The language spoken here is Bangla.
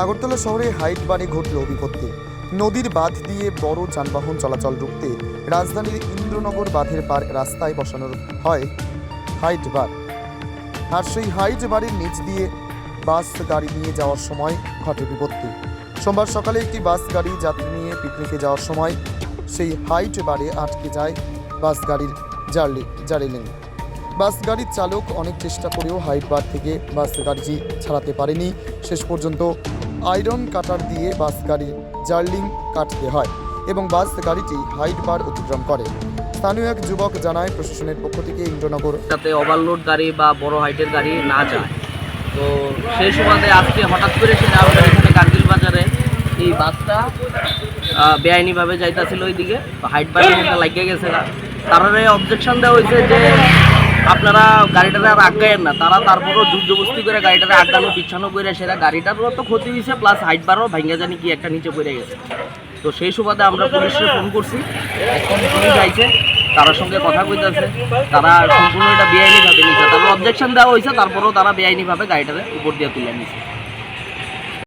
আগরতলা শহরে হাইট বারে ঘটল বিপত্তি। নদীর বাঁধ দিয়ে বড় যানবাহন চলাচল রুখতে রাজধানীর ইন্দ্রনগর বাঁধের পার রাস্তায় বসানো হয় হাইট বার আর সেই হাইট বারের নিচ দিয়ে বাস গাড়ি নিয়ে যাওয়ার সময় ঘটে বিপত্তি। সোমবার সকালে একটি বাস গাড়ি যাত্রী নিয়ে পিকনিকে যাওয়ার সময় সেই হাইট বারে আটকে যায় বাস গাড়ির জার্লি জারেলিং বাস গাড়ির চালক অনেক চেষ্টা করেও হাইট বার থেকে বাস গাড়িটি ছাড়াতে পারেনি। শেষ পর্যন্ত আয়রন কাটার দিয়ে বাস গাড়ির জার্লিং কাটতে হয় এবং বাস গাড়িটি হাইট বার অতিক্রম করে। স্থানীয় এক যুবক জানায়, প্রশাসনের পক্ষ থেকে ইন্দ্রনগর। যাতে ওভারলোড গাড়ি বা বড় হাইটের গাড়ি না যায়। তো সেই সুবাদে আজকে হঠাৎ করে সেটা এখানে কার্গিল বাজারে এই বাসটা বেআইনিভাবে যাইতাছিল ওইদিকে। হাইট মধ্যে লাগিয়ে গেছে। না তারারে অবজেকশন দেওয়া হয়েছে যে আপনারা গাড়িটারে আর আগায়েন না। তারা তারপরও যুদ্ধবস্তি করে গাড়িটারে আগানো পিছানো করে সেটা গাড়িটারও তো ক্ষতি হয়েছে প্লাস হাইট বারও ভাঙ্গা জানি কি একটা নিচে পড়ে গেছে। তো সেই সুবাদে আমরা পুলিশে ফোন করছি। এখন পুলিশ আইছে, তার সঙ্গে কথা কইতেছে। তারা সম্পূর্ণ এটা বেআইনিভাবে নিচ্ছে তারপর অবজেকশন দেওয়া হয়েছে তারপরেও তারা বেআইনিভাবে গাড়িটারে উপর দিয়ে তুলে নিছে।